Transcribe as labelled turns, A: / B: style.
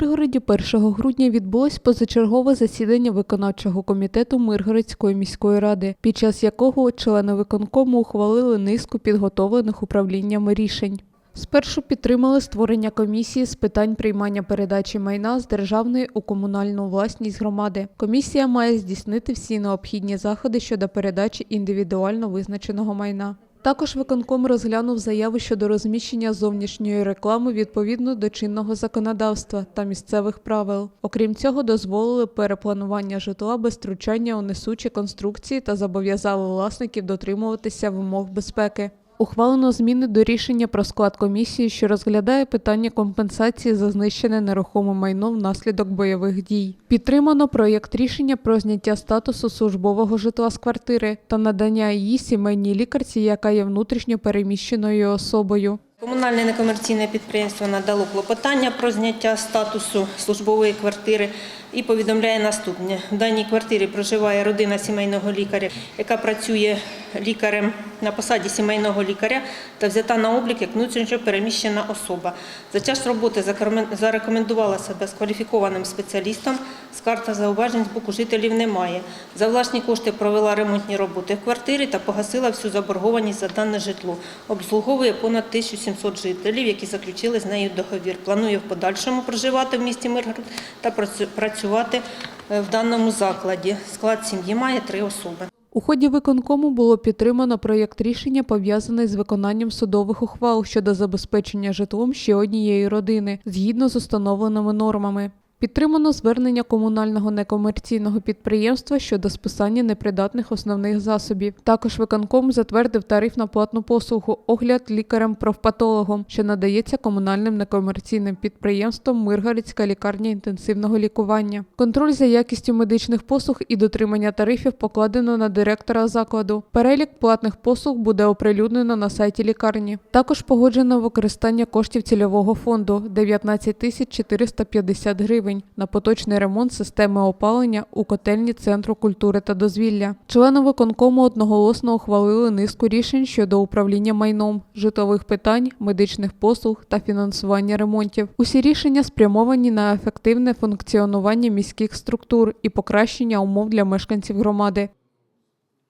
A: Миргороді 1 грудня відбулось позачергове засідання виконавчого комітету Миргородської міської ради, під час якого члени виконкому ухвалили низку підготовлених управліннями рішень. Спершу підтримали створення комісії з питань приймання передачі майна з державної у комунальну власність громади. Комісія має здійснити всі необхідні заходи щодо передачі індивідуально визначеного майна. Також виконком розглянув заяви щодо розміщення зовнішньої реклами відповідно до чинного законодавства та місцевих правил. Окрім цього, дозволили перепланування житла без втручання у несучі конструкції та зобов'язали власників дотримуватися вимог безпеки. Ухвалено зміни до рішення про склад комісії, що розглядає питання компенсації за знищене нерухоме майно внаслідок бойових дій. Підтримано проєкт рішення про зняття статусу службового житла з квартири та надання її сімейній лікарці, яка є внутрішньо переміщеною особою.
B: Комунальне некомерційне підприємство надало клопотання про зняття статусу службової квартири і повідомляє наступне. В даній квартирі проживає родина сімейного лікаря, яка працює лікарем на посаді сімейного лікаря та взята на облік як внутрішньо переміщена особа. За час роботи зарекомендувала себе з кваліфікованим спеціалістом. Скарг та зауважень з боку жителів немає. За власні кошти провела ремонтні роботи в квартирі та погасила всю заборгованість за дане житло. Обслуговує понад 1700 жителів, які заключили з нею договір. Планує в подальшому проживати в місті Миргород та працю- працювати е, в даному закладі. Склад сім'ї має три особи.
A: У ході виконкому було підтримано проєкт рішення, пов'язаний з виконанням судових ухвал щодо забезпечення житлом ще однієї родини згідно з установленими нормами. Підтримано звернення комунального некомерційного підприємства щодо списання непридатних основних засобів. Також виконком затвердив тариф на платну послугу огляд лікарем-профпатологом, що надається комунальним некомерційним підприємством Миргородська лікарня інтенсивного лікування. Контроль за якістю медичних послуг і дотримання тарифів покладено на директора закладу. Перелік платних послуг буде оприлюднено на сайті лікарні. Також погоджено використання коштів цільового фонду 19 тисяч 450 гривень на поточний ремонт системи опалення у котельні Центру культури та дозвілля. Члени виконкому одноголосно ухвалили низку рішень щодо управління майном, житлових питань, медичних послуг та фінансування ремонтів. Усі рішення спрямовані на ефективне функціонування міських структур і покращення умов для мешканців громади.